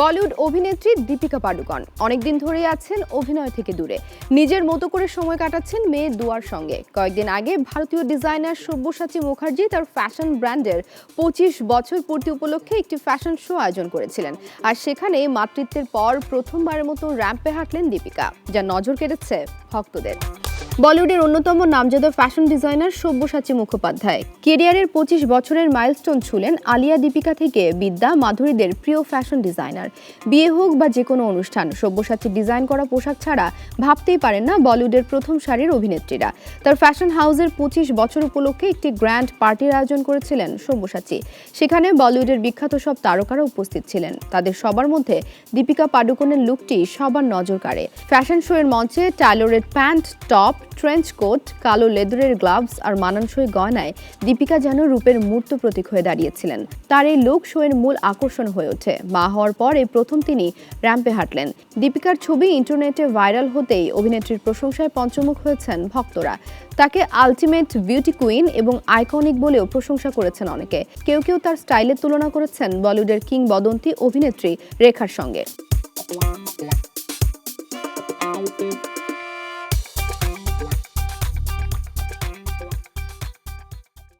বলিউড অভিনেত্রী দীপিকা পাডুকন অনেকদিন ধরেই আছেন অভিনয় থেকে দূরে। নিজের মতো করে সময় কাটাচ্ছেন মেয়ে দুয়ার সঙ্গে। কয়েকদিন আগে ভারতীয় ডিজাইনার সব্যসাচী মুখার্জি তার ফ্যাশন ব্র্যান্ডের পঁচিশ বছর পূর্তি উপলক্ষে একটি ফ্যাশন শো আয়োজন করেছিলেন। আর সেখানে মাতৃত্বের পর প্রথমবারের মতো র্যাম্পে হাঁটলেন দীপিকা, যা নজর কেটেছে ভক্তদের। বলিউডের অন্যতম নামজাদা ফ্যাশন ডিজাইনার সব্যসাচী মুখোপাধ্যায়। কেরিয়ারের পঁচিশ বছরের মাইলস্টোন ছুলেন আলিয়া দীপিকা থেকে বিদ্যা মাধুরীদের প্রিয় ফ্যাশন ডিজাইনার। বিয়ে হোক বা যে কোনো অনুষ্ঠান, সব্যসাচী ডিজাইন করা পোশাক ছাড়া ভাবতেই পারেন না বলিউডের প্রথম সারির অভিনেত্রীরা। তার ফ্যাশন হাউসের পঁচিশ বছর উপলক্ষে একটি গ্র্যান্ড পার্টির আয়োজন করেছিলেন সব্যসাচী। সেখানে বলিউডের বিখ্যাত সব তারকারা উপস্থিত ছিলেন। তাদের সবার মধ্যে দীপিকা পাডুকোনের লুকটি সবার নজর কাড়ে। ফ্যাশন শো এর মঞ্চে tailored pant, top trench coat, কালো লেদারের গ্লাভস আর মানানসই গয়নায় দীপিকা যেন রূপের মূর্ত প্রতীক হয়ে দাঁড়িয়েছিলেন। তার এই লোক শোয়ের মূল আকর্ষণ হয়ে ওঠে। মা হওয়ার পর এই প্রথম তিনি র্যাম্পে হাঁটলেন। দীপিকার ছবি ইন্টারনেটে ভাইরাল হতেই অভিনেত্রীর প্রশংসায় পঞ্চমুখ হয়েছেন ভক্তরা। তাকে আলটিমেট বিউটি কুইন এবং আইকনিক বলেও প্রশংসা করেছেন অনেকে। কেউ কেউ তার স্টাইলের তুলনা করেছেন বলিউডের কিংবদন্তি অভিনেত্রী রেখার সঙ্গে।